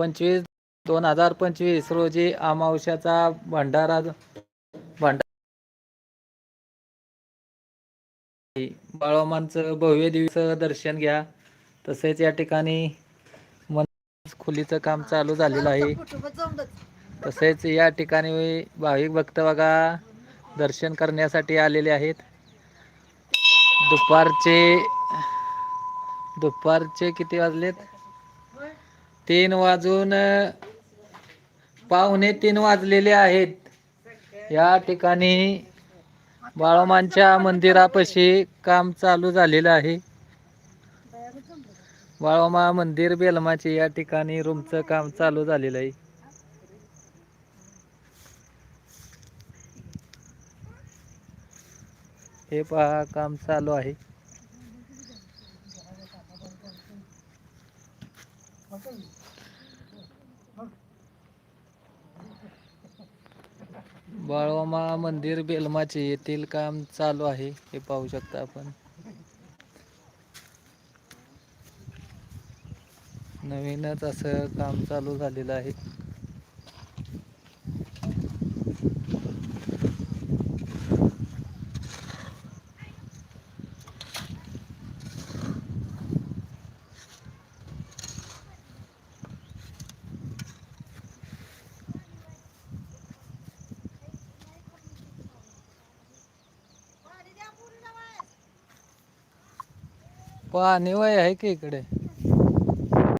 पंचवीस दोन हजार पंचवीस रोजी अमावश्याचा भंडारा भंडारा बाळोमांचं भव्य दिवस दर्शन घ्या. तसेच या ठिकाणी मन खोलीचं काम चालू झालेलं आहे. तसेच या ठिकाणी भाविक भक्त बघा दर्शन करण्यासाठी आलेले आहेत. दुपारचे दुपारचे किती वाजलेत? तीन वाजून पाहुणे तीन वाजलेले आहेत. या ठिकाणी बाळोमांच्या मंदिरापाशी काम चालू झालेलं आहे. बाळोमा मंदिर बेलमाचे या ठिकाणी रूमचं काम चालू झालेलं आहे. हे पहा काम चालू आहे. बाळवामा मंदिर बेलमाचे येथील काम चालू आहे हे पाहू शकता आपण. नवीनच असं काम चालू झालेलं आहे. पाणी वय आहे की इकडे?